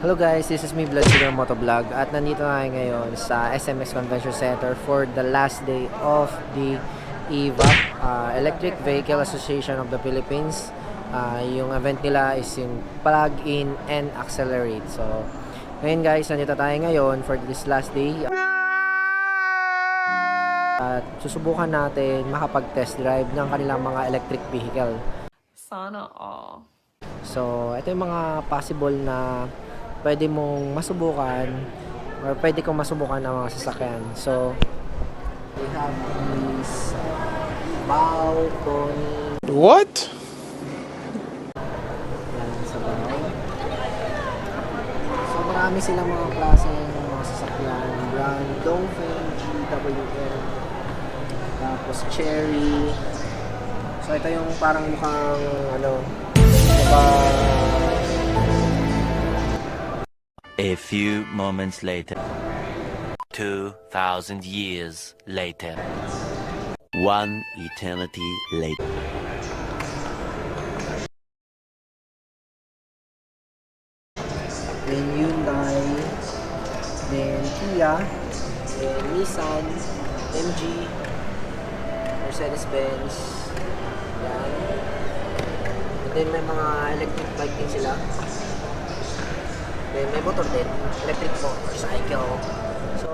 Hello guys, this is me Blood Sugar Motovlog at nandito na tayo ngayon sa SMX Convention Center for the last day of the EVAP, uh, Electric Vehicle Association of the Philippines. Uh, yung event nila is yung Plug In and Accelerate. So, ngayon guys, nandito tayo ngayon for this last day. At susubukan natin makapag-test drive ng kanilang mga electric vehicle. Sana all. So, ito yung mga possible na pwede mong masubukan or pwede kong masubukan ng mga sasakyan. So, we have this uh, balcony. What? Yan, sa bahay. So, marami silang mga klase ng mga sasakyan. Brand Dolphin, GWM, tapos Cherry. So, ito yung parang mukhang, ano, mukhang A few moments later. 2,000 years later. One eternity later. Then may motor din, electric motorcycle. So,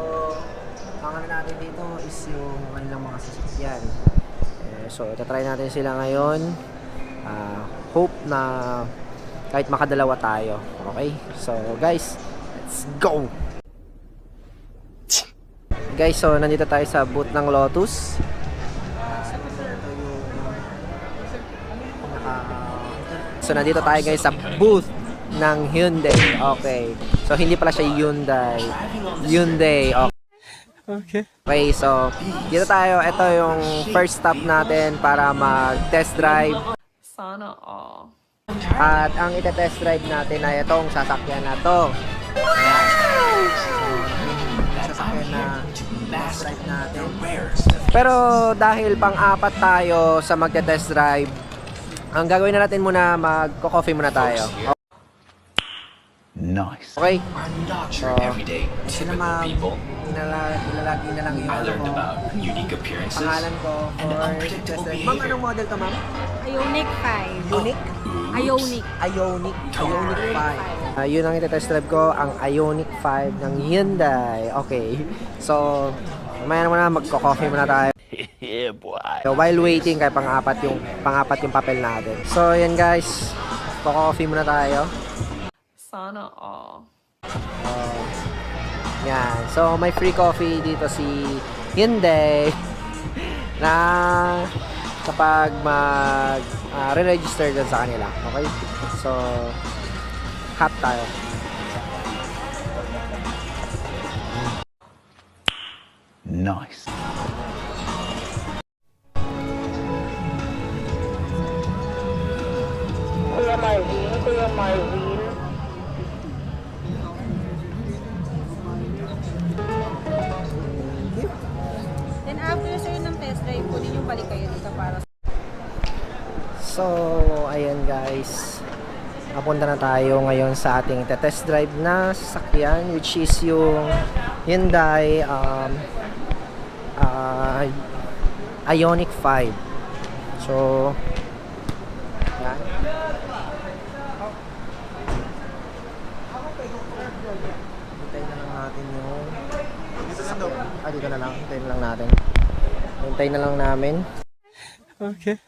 ang ano natin dito is yung kanilang mga sasakyan. Eh, so, itatry natin sila ngayon. Ah, hope na kahit makadalawa tayo. Okay? So, guys, let's go! Guys, so nandito tayo sa booth ng Lotus. Naka- So, nandito tayo guys sa booth ng Hyundai. Okay. So, hindi pala siya Hyundai. Hyundai. Okay. Okay. Okay, so dito tayo. Ito yung first stop natin para mag-test drive. Sana all. At ang ite-test drive natin ay itong sasakyan na to. Sasakyan na test drive natin. Pero dahil pang-apat tayo sa magte-test drive, ang gagawin na natin muna, magko-coffee muna tayo. Nice. Okay? I'm not your So, everyday, typical people. inala- ilalagay na lang yung I ano learned about unique appearances pangalan ko and unpredictable drive. Ma'am, behavior. anong model to ma'am? Ionic 5. Unique? Ionic. Ionic, Ionic 5. Ah, yun ang ite-test drive ko, ang Ionic 5 ng Hyundai. Okay. So, mamaya naman na magko-coffee muna tayo. yeah, boy. So, while waiting, kaya pang-apat yung, pang-apat yung papel natin. So, yan guys. Coffee muna tayo. Sana all. Yan. So, may free coffee dito si Hyundai na kapag mag ah, re-register dun sa kanila. Okay? So, hot tayo. Nice. Napunta na tayo ngayon sa ating test drive na sasakyan which is yung Hyundai um, uh, Ioniq 5. So, yan. Hintayin na lang natin yung. Ah, dito na lang. Hintayin na lang natin. Hintayin na lang namin. Okay.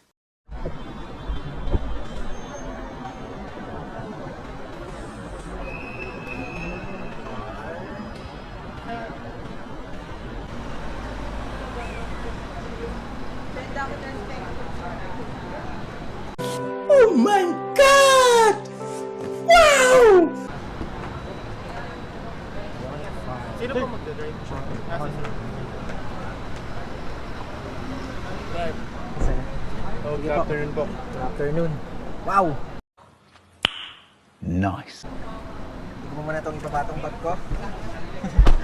Bag ko.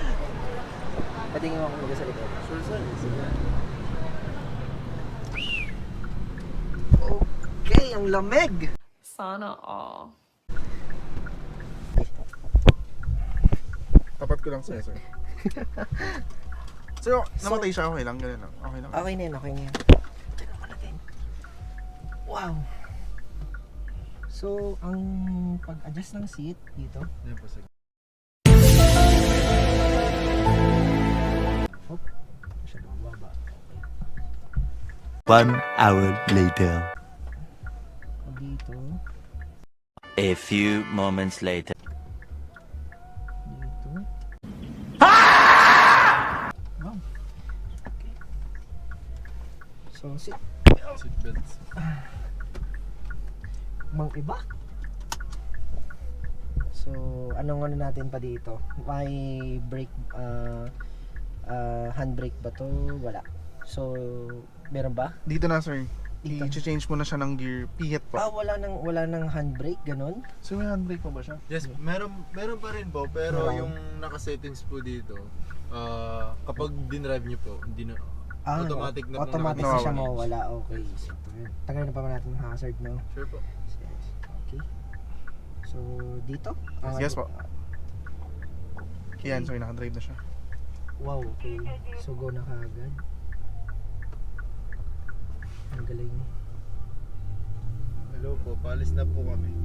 Patingin mo ako sa likod. Sure, sir. Okay, ang lamig! Sana all. ko lang sa'yo, sir. Sir, namatay siya, okay lang, ganun lang. Okay lang. Okay na yun, okay na yun. Tignan mo natin. Wow. So, ang pag-adjust ng seat dito. Yan po, sir. Hop. Siya bumaba. One hour later. Dito. A few moments later. Dito. Wow. Okay. So, sit. Seatbelts. Mang iba. So, anong ano natin pa dito? May brake, uh, uh, handbrake ba to? Wala. So, meron ba? Dito na, sir. Dito. I-change mo na siya ng gear. Pihet Ah, pa. wala nang wala nang handbrake ganun. So, may handbrake pa ba siya? Yes, meron meron pa rin po, pero Meron. yung naka-settings po dito, ah, kapag dinrive niyo po, hindi na Ah, Automatic na pong automatic na siya mawawala. Okay. So. Tagal na pa ba natin ng hazard, no? Sure po. Yes. Okay. So, dito? Ah, Yes po. Okay. Yan, sir, nakadrive na siya. Wow, okay. So, go na kaagad. Ang galing. Hello po, paalis na po kami.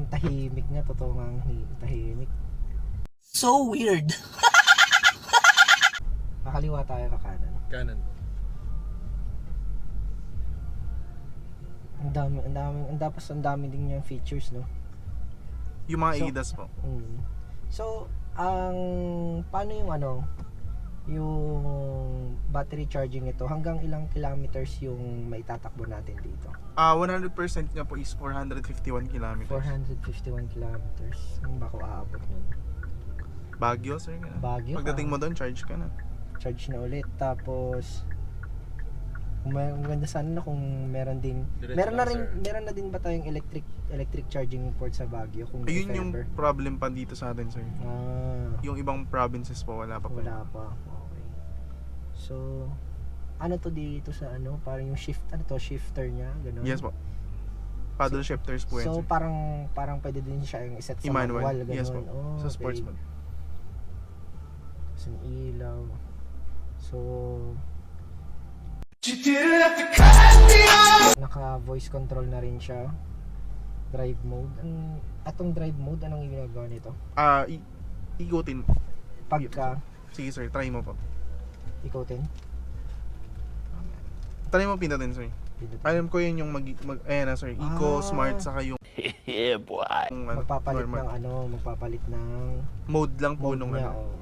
Ang tahimik nga, totoo nga ang hi- tahimik. So weird. Kakaliwa tayo kakanan. Kanan. Ang dami, ang dami, ang dapat ang dami din niyang features, no? Yung mga So- ADAS po. Mm. So, ang paano yung ano, yung battery charging nito, hanggang ilang kilometers yung maitatakbo natin dito? Ah, 100% niya po is 451 kilometers. 451 kilometers. Ang ba ko aabot nun? Baguio, sir. Baguio, Pagdating ah. mo doon, charge ka na. Charge na ulit. Tapos, kung may, maganda sana na kung meron din Diretso meron na lang, rin sir. meron na din ba tayong electric electric charging port sa Baguio kung Ayun if yung ever? problem pa dito sa atin, sir. ah, Yung ibang provinces po, wala pa po. wala pa okay so ano to dito sa ano parang yung shift ano to shifter niya ganun Yes po. Paddle shifters po yan, so sir. parang parang pwede din siya yung iset sa I-manual. manual ganun Yes po. oh, Sa sports okay. Tapos yung ilaw so naka voice control na rin siya drive mode ang atong drive mode anong ginagawa nito Ah, i- ikutin. pagka Sige, sir. Try mo po. ikotin Try mo pindutin, sir. Pindutin. Alam ko yun yung mag... mag ayan na, sir. Eco, Ah. smart, saka yung... yeah, boy. yung ano, magpapalit normal. ng ano magpapalit ng Mode lang po mode nung niya ano.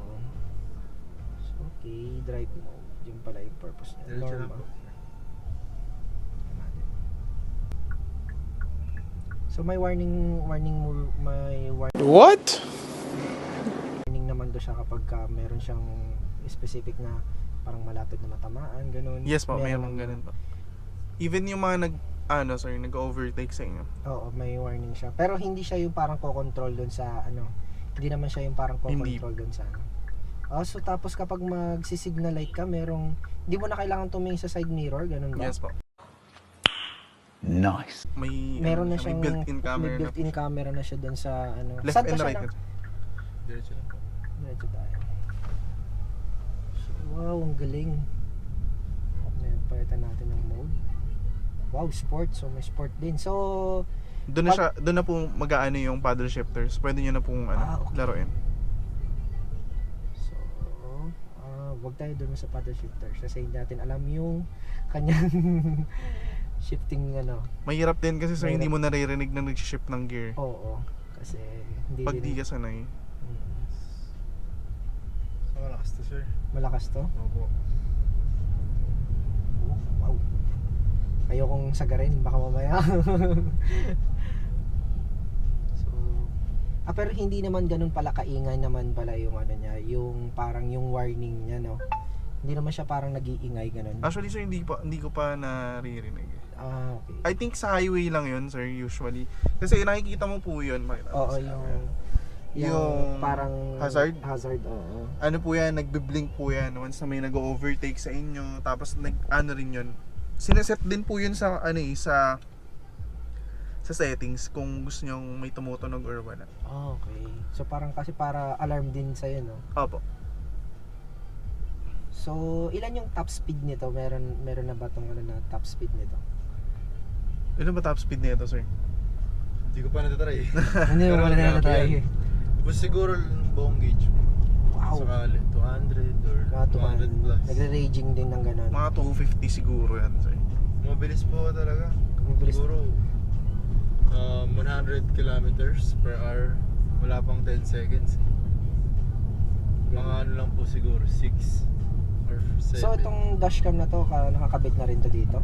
so, okay drive mode yun pala yung purpose niya Diretso lang po. so may warning warning mo may warning What? warning naman do siya kapag ka meron siyang specific na parang malapit na matamaan ganun Yes po, may Meron mga ganun po. Even yung mga nag... Ano, sir, nag-overtake sa inyo. Oo, may warning siya. Pero hindi siya yung parang ko-control doon sa ano. Hindi naman siya yung parang Hindi. ko-control doon sa ano. Oh, so tapos kapag magsi-signal light ka, merong hindi mo na kailangan tumingin sa side mirror, ganun ba? Yes po. Nice. May, Meron ano na siya, siyang may built-in camera may na. built-in camera na siya doon sa ano. Left and right. na? na- Diretso lang po. Medyo tayo. So, wow, ang galing. Ngayon, palitan natin ng mode. Wow, sport. So, may sport din. So, Doon na Pag- siya, doon na po mag-aano yung paddle shifters. Pwede niyo na pong ano, Ah, okay. laruin. Wag tayo doon sa paddle shifter kasi hindi natin alam yung kanyang shifting ano. Mahirap din kasi sir, Mahirap. hindi mo naririnig na nag-shift ng gear. Oo, kasi hindi Pag di ka sanay. Mm, So, malakas to, sir. malakas to. Opo. Oh, wow. Ayokong sagarin baka mamaya. ah pero hindi naman ganun pala kaingay naman pala yung ano niya, yung parang yung warning niya no. Hindi naman siya parang nag-iingay ganun. Actually sir, hindi, pa, hindi ko pa naririnig. Ah, okay. I think sa highway lang yun sir, usually. Kasi nakikita mo po yun. Makita Oo, yung yung, Yung parang hazard? Hazard, oo. ano po yan, nagbe-blink po yan once na may nag-overtake sa inyo. Tapos nag ano rin yun. Sineset din po yun sa ano eh, sa sa sa settings kung gusto nyo may tumutunog or wala. Ah, Okay. So parang kasi para alarm din sa'yo, no? Opo. So, ilan yung top speed nito? Meron meron na ba tong ano na top speed nito? Ilan ba top speed nito, sir? Hindi ko pa natatry. Hindi mo Pero wala na grabe tayo. yan. Basta siguro yung buong gauge. Wow. Sakali, 200 or Mga 200 plus. Nagre-raging din ng ganun. Mga 250 siguro yan, sir. Mabilis po talaga. Mabilis. Siguro um, 100 kilometers per hour. Wala pang 10 seconds. Mga ano lang po siguro, 6 or 7. So, itong dashcam na to, ka- nakakabit na rin to dito?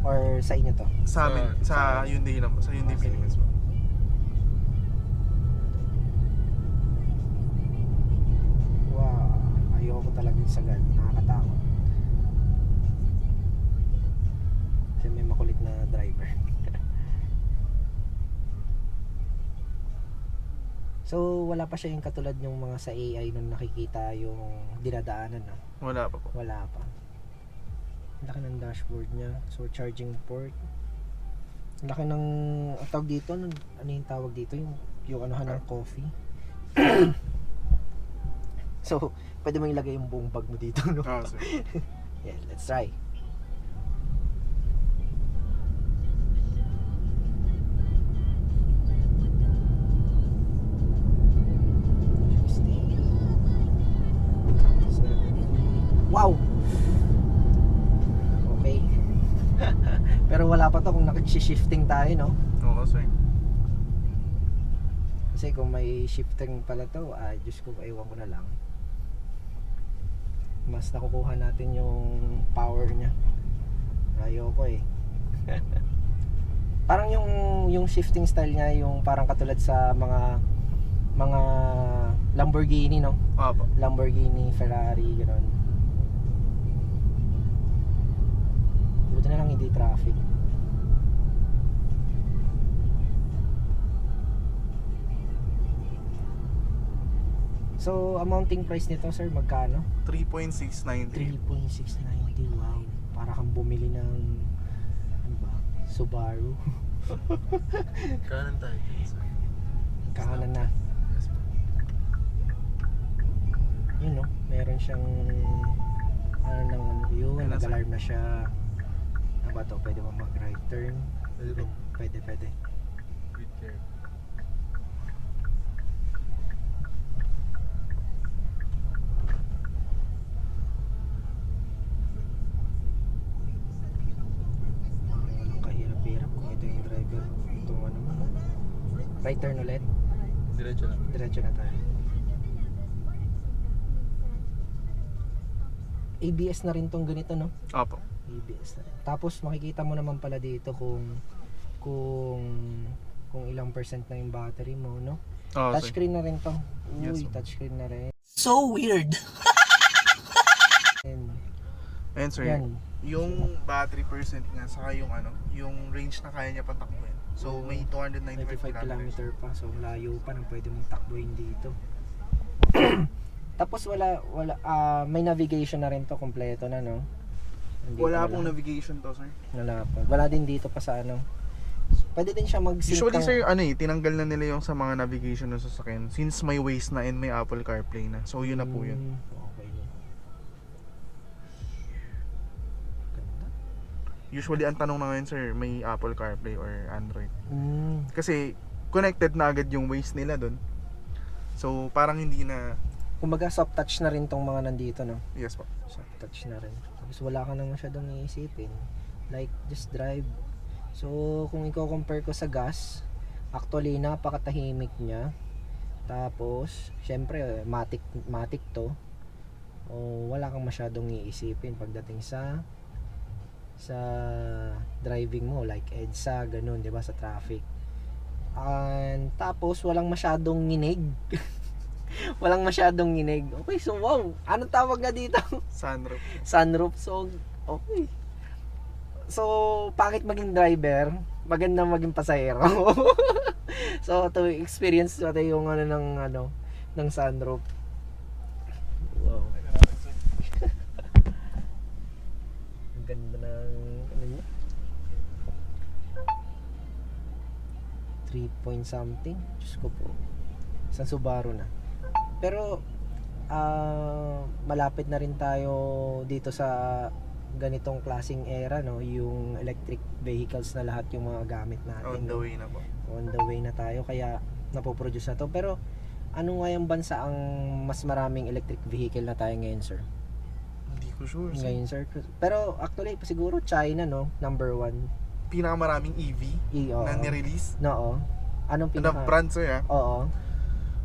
Or sa inyo to? Sa amin, Sa- sa, sa- Hyundai po. Sa Hyundai Okay. Philippines po. Wow, ayoko talagang sagad. Nakakatakot. Kasi may makulit na driver. So, wala pa siya yung katulad yung mga sa AI nung nakikita yung dinadaanan, no? Wala pa po. Wala pa. Ang Laki ng dashboard niya. So, charging port. Ang Laki ng, tawag dito, ano, ano yung tawag dito? Yung, yung anuhan ng coffee. so, pwede mo ilagay yung buong bag mo dito, no? Ah, sir. Yeah, let's try. Tayo, no? Oo, sir. Kasi kung may shifting pala to, ah, Diyos ko, ewan ko na lang. Mas nakukuha natin yung power niya. Ayoko eh. parang yung yung shifting style niya yung parang katulad sa mga mga Lamborghini no Opo. Lamborghini, Ferrari, gano'n. Buti na lang hindi traffic. So, amounting price nito, sir, magkano? 3.690. 3.690. Wow. Para kang bumili ng ano ba? Subaru. Kanan tayo sir. Kahanan na. Yes po. Yun no, meron siyang ano nang ano yun, Ano, sir? nag-alarm na siya. Ano ba to? Pwede mo mag right turn? Pwede po. Pwede, pwede. With care. Walang kahirap-hirap kung ito yung driver. Ito ano mo. Right turn ulit. Diretso lang. Diretso na tayo. ABS na rin tong ganito no? Opo. ABS na rin. Tapos makikita mo naman pala dito kung kung kung ilang percent na yung battery mo, no? Sir. touchscreen na rin to. Yes, Uy, sir. touchscreen na rin. So weird. And, Ayan, sir. yan. Yung battery percent nga, saka yung ano, yung range na kaya niya patakbuhin. So, may 295 95 kilometers. kilometer pa. So, layo pa nang pwede mong takbuhin dito. Tapos wala wala ah, may navigation na rin to kompleto na no. Nandito Wala pong navigation to, sir. Wala pa. Wala din dito pa sa ano. Pwede din siya mag-sync Usually, sir, ano eh, tinanggal na nila yung sa mga navigation ng sasakyan. Since may Waze na and may Apple CarPlay na. So, yun na po yun. Mm, Okay. Ganda. Usually, ang tanong na ngayon, sir, may Apple CarPlay or Android. Mm, Kasi, connected na agad yung Waze nila doon. So, parang hindi na... kumbaga soft touch na rin tong mga nandito no. Yes po. soft touch na rin. Tapos wala ka na masyadong iisipin. Like, just drive. So, kung i-compare ko sa gas, actually, napakatahimik niya. Tapos, syempre, matic, matic to. O, wala kang masyadong iisipin pagdating sa sa driving mo like EDSA ganun 'di ba sa traffic and tapos walang masyadong nginig walang masyadong nginig. Okay so wow. Anong tawag nga dito? Sunroof. sunroof. So okay. So pangit maging driver? Maganda maging pasahero. So to experience natin yung ano ng ano ng sunroof. Wow. Ang ganda ng ano niya? Point something. Diyos ko po. Isang Subaru na. Pero, ah, malapit na rin tayo dito sa ganitong klasing era, no? Yung electric vehicles na lahat yung mga gamit natin. On the way na po. on the way na tayo kaya napoproduce na to pero ano nga yung bansa ang mas maraming electric vehicle na tayo ngayon sir Hindi ko sure. sir. ngayon sir pero actually siguro China no number one Pinakamaraming EV E, oo. na nirelease. no oo. anong Na pinaka brand sir ah. oo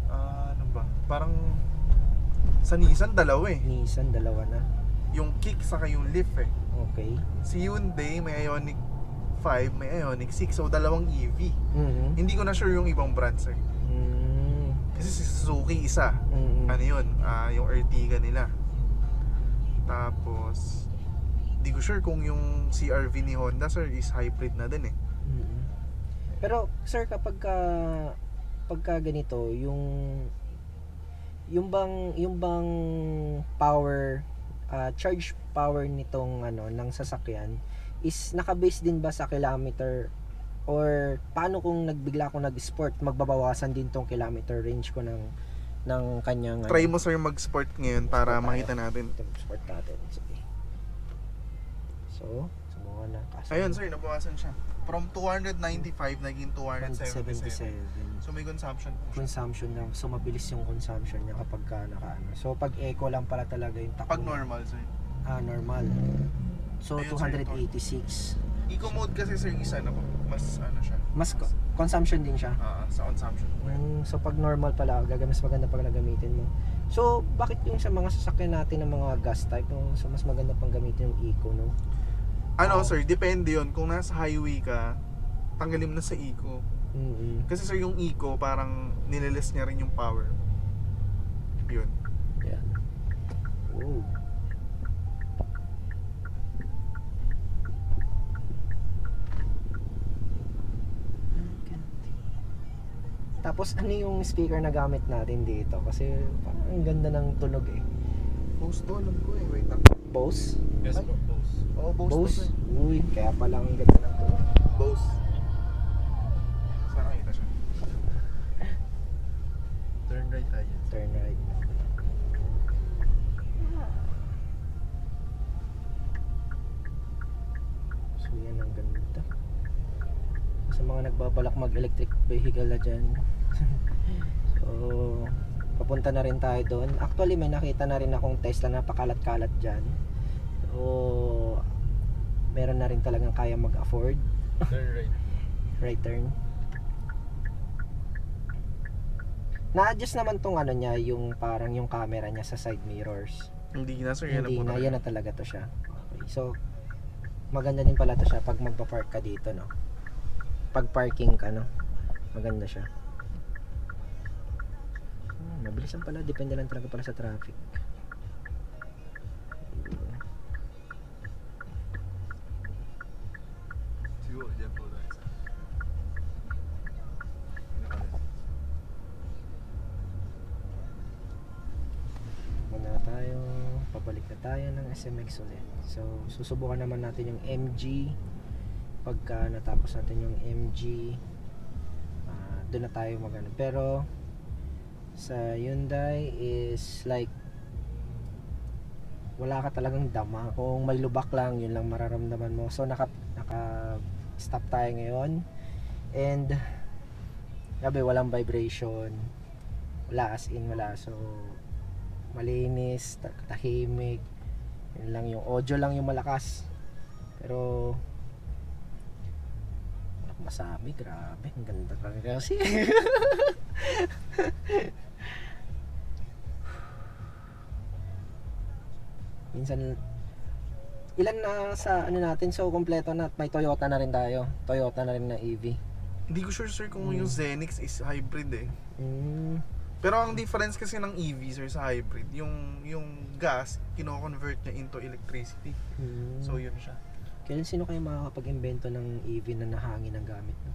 ano ba? Parang sa Nissan dalawa eh. Nissan dalawa na Yung Kick saka yung Leaf eh. okay Si Hyundai may Ioniq 5, may Ioniq 6, so dalawang EV. mhm Hindi ko na sure yung ibang brands eh. mm Kasi si Suzuki isa. mm Ano yun? Ah, yung Ertiga nila. Tapos, di ko sure kung yung CRV ni Honda sir is hybrid na din eh. Mm. Pero sir kapag ka, pagka ganito yung yung bang yung bang power ah, charge power nitong ano ng sasakyan is naka-base din ba sa kilometer or paano kung nagbigla ako nag-sport magbabawasan din tong kilometer range ko ng ng kanyang ano, Try mo sir mag-sport ngayon para Sport tayo. makita natin. itong sport natin sige so subukan na kasi Ayun sir, nabawasan siya. From 295 naging 277. 77 So may consumption po siya. consumption na so mabilis yung consumption niya kapag ka nakaano. So pag eco lang pala talaga yung takbo. Pag normal sir. Ah, normal. So Ayun, sir, 286. Eco mode kasi sir isa na po. Mas ano siya. Mas co- consumption din siya. Ah, sa consumption po. yan. Mm, so pag normal pala, gaga mas maganda pag nagamitin mo. So bakit yung sa mga sasakyan natin ng mga gas type, no? so mas maganda pang gamitin yung eco, no? Ano sir, depende yon Kung nasa highway ka, tanggalin mo na sa eco. Mm. Kasi sir, yung eco parang nililis niya rin yung power. Yun. Yan. Oh. Tapos ano yung speaker na gamit natin dito? Kasi parang ang ganda ng tunog eh. Bose to, alam ko eh. Wait lang. Bose? Yes Ay. po, boss. Oo, Bose, to, Bose? sir. Uy, kaya pala ang ganda ng tunog. Bose. Saan nakita siya? Turn right tayo. Turn right. So yan ang ganda. Sa mga nagbabalak mag-electric vehicle na dyan. so, papunta na rin tayo doon. Actually, may nakita na rin akong Tesla na pakalat-kalat dyan. So, meron na rin talagang kaya mag-afford. Turn right. Right turn. Na-adjust naman tong ano niya, yung parang yung camera niya sa side mirrors. Hindi na sir, yan Hindi na na, yan na talaga to siya. Okay. So, maganda din pala to siya pag magpa-park ka dito, no? Pag parking ka, no? Maganda siya. Mabilis lang pala. Depende lang talaga pala sa traffic. Siguro, dyan sa... Muna tayo. Pabalik na tayo ng SMX ulit. So, susubukan naman natin yung MG. Pagka natapos natin yung MG, ah, doon na tayo magano. Pero, sa Hyundai is like wala ka talagang dama. Kung may lubak lang, yun lang mararamdaman mo. So, naka, naka stop tayo ngayon. And, sabi, walang vibration. Wala as in, wala. So, malinis, ta- tahimik. Yun lang yung audio lang yung malakas. Pero masabi, grabe, ang ganda talaga kasi. Minsan ilan na sa ano natin so kompleto na may Toyota na rin tayo. Toyota na rin na EV. Hindi ko sure sir kung Hmm. yung Zenix is hybrid eh. Mm, Pero ang difference kasi ng EV sir sa hybrid, yung yung gas, kino-convert niya into electricity. mm. So yun siya. Kailan sino kayo makakapag-invento ng EV na nahangin ang gamit? No?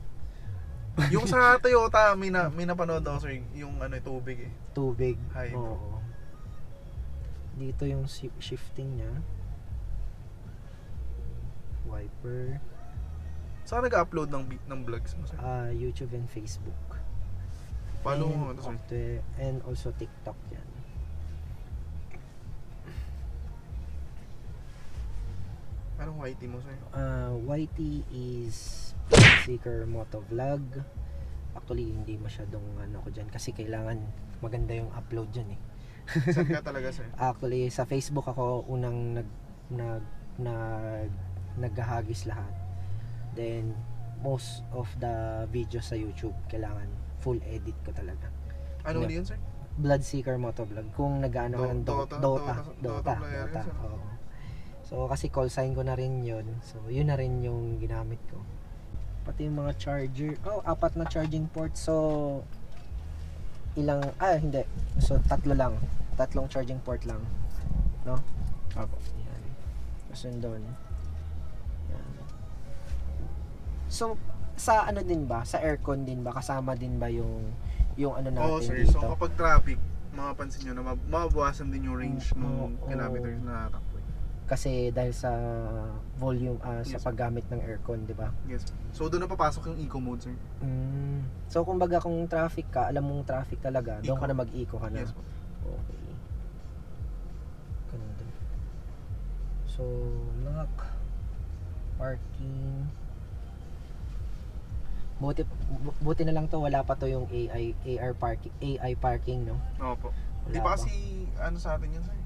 yung sa Toyota, may, na, may napanood ako sir, yung ano, tubig eh. tubig. Hydro. Oo. Dito yung shi- shifting niya. Wiper. Saan nag-upload ng, ng vlogs mo, sir? Ah, YouTube and Facebook. Follow and, mo ito, sir. Twi- and also TikTok yan. Anong YT mo, sir? Ah, YT is Seeker Motovlog. Actually, hindi masyadong ano ko dyan kasi kailangan maganda yung upload dyan eh. Saan ka talaga, sir? Actually, sa Facebook ako unang nag nag nag naghahagis lahat. Then most of the videos sa YouTube kailangan full edit ko talaga. Ano yun, sir? Bloodseeker Motovlog. Kung nag-ano ka ng Do- Dota, Dota, Dota, Dota, oo. So kasi call sign ko na rin 'yun. So yun na rin yung ginamit ko. Pati yung mga charger. Oh, apat na charging port. So ilang ah hindi. So tatlo lang. Tatlong charging port lang. No? Apo. Yan. Tapos yun doon. Yan. So, sa ano din ba? Sa aircon din ba? Kasama din ba yung yung ano natin Oo, sir. dito? So, kapag traffic, mapapansin nyo na mab- mababawasan din yung range Mm, ng oo. kilometers na. Kasi dahil sa volume, ah, sa Yes. paggamit ng aircon, di ba? Yes. So, doon na papasok yung eco mode, sir. Mm. So, kumbaga kung traffic ka, alam mong traffic talaga, doon ka na mag-eco ka na. Yes po. Okay. Ganun din. So, lock, parking. Buti, bu- buti na lang to, wala pa to yung AI, AR parking, AI parking, no? Opo. Wala Di ba kasi, ano sa atin yun, sir?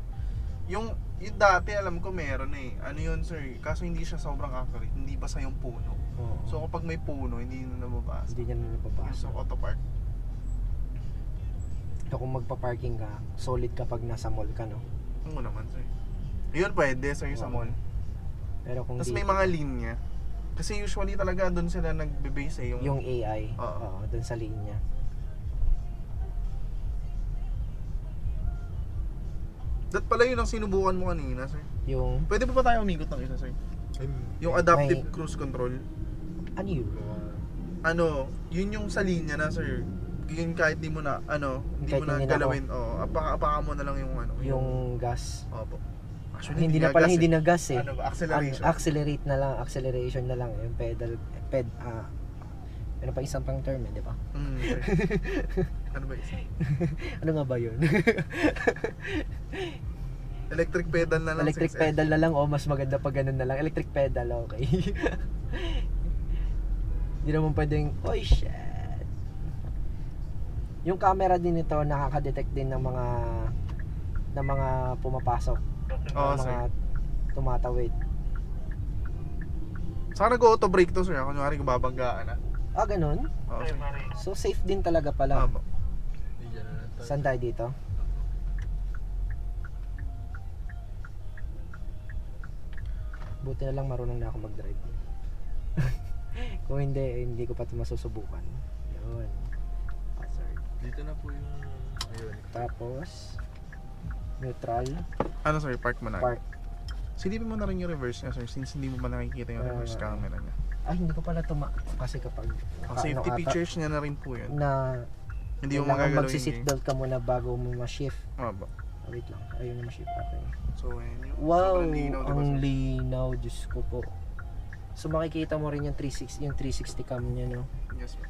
Yung, yung dati, alam ko meron eh. Ano yun, sir? Kaso hindi siya sobrang accurate. Hindi basta yung puno. Oo. So, kapag may puno, hindi na nababasa. hindi niya na Yung napapasok. sa auto park. So, kung magpa-parking ka, solid kapag nasa mall ka, no? Oo naman, sir. Yun pwede, sir, sa Oo. mall. Pero kung Tapos di, may mga linya. Kasi usually talaga doon sila nagbe-base eh. Yung, yung AI, Oo. oo, dun sa linya. That pala yun ang sinubukan mo kanina, sir. Yung, Pwede pa ba tayo umikot ng isa, sir? Yung adaptive cruise control. ano yun? Ano, yun yung sa linya na, sir. Yun kahit di mo na, ano, hindi Kahit mo na hindi na galawin. Oo, apaka, apaka mo na lang yung ano. Yung gas. Opo. Actually, Hindi na pala gas hindi eh. na gas eh. Ano ba, acceleration. Ano, accelerate na lang, acceleration na lang yung pedal ped ah ano pa isang pang term eh, di ba? Mm, sir. ano ba isa? Ano nga ba 'yun? Electric pedal na lang. Electric pedal na lang o mas maganda pa ganun na lang. Electric pedal, okay. Hindi naman pwedeng, oy shit. Yung camera din ito nakaka-detect din ng mga ng mga pumapasok, Oo, ng mga tumatawid. Saka nag-auto brake to, sir. Kunyari kung babanggaan na. Ah, ganun? Sir. So safe din talaga pala. Opo. Hindi dyan na lang tayo. Saan tayo dito? Buti na lang marunong na ako mag-drive. Kung hindi, hindi ko pa ito masusubukan. Yun. Hazard. Dito na po yung ayun. Tapos, neutral, Ano, sir? Park mo na. park. Silipin mo na rin yung reverse niya, sir. Since hindi mo pa nakikita yung reverse Ah. camera niya. Ay, hindi ko pala tuma... Kasi kapag... Ang ano safety ata, pictures niya na rin po yun. Na Hindi mo kailangan magagalawin magsiseatbelt ka muna bago mo ma-shift. Opo. Oh, wait lang. Ayun na ma-shift. Okay. So, ayun yung Wow! sobrang linaw, diba, ang sir? linaw. Diyos ko po. So makikita mo rin yung 360, yung 360 cam niya, no? Yes, sir.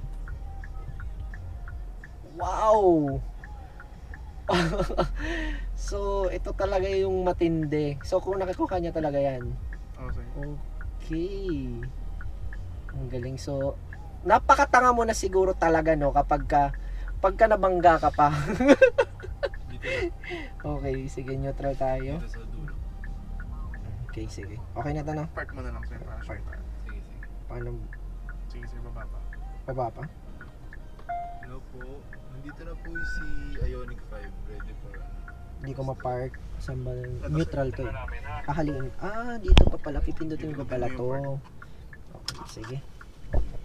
Wow! so, ito talaga yung matindi. So, kung nakikuha niya talaga yan. Oo, sir. Okay. Ang galing. So, napakatanga mo na siguro talaga, no? Kapag ka, pagka nabangga ka pa. Okay, sige, neutral tayo. Dito sa dulo. Okay, sige. Okay na to, no? Park mo na lang, sir. Para sure tayo. Sige, sige. Paano, Sige, sir. Baba pa. baba pa? Ano po? Nandito na po si Ioniq 5 ready for ano. Hindi ko ma-park. Saan ba? Neutral to eh. Ahaliin. Ah, dito pa pala. Pipindutin ko pala to. yung Okay, sige.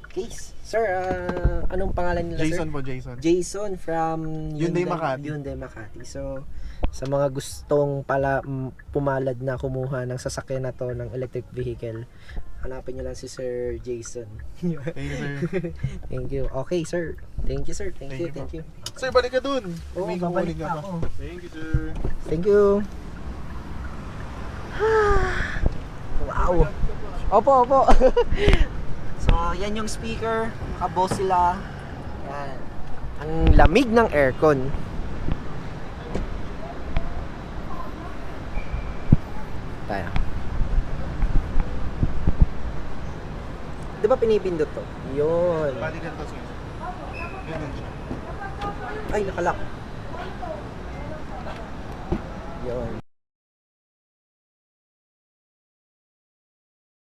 Case. Sir, ah, anong pangalan nila, sir? Jason po, Jason. Jason from Hyundai Makati. Hyundai Makati. So, sa mga gustong pala pumalad na kumuha ng sasakyan na to ng electric vehicle, hanapin nyo lang si Sir Jason. Thank you, sir. thank you. Okay, sir. Thank you, sir. Thank, Thank you, you thank you. sir, balik ka dun. Oh, May babalik kukunin ka pa pa. ako. Thank you, sir. Thank you. wow. Opo, opo. so, yan yung speaker. Naka-Bose sila. Yan. Ang lamig ng aircon. Tayo. Di ba pinipindot to? Yun. Bali ganito sir. Ganun siya. Ay, nakalak. Yun.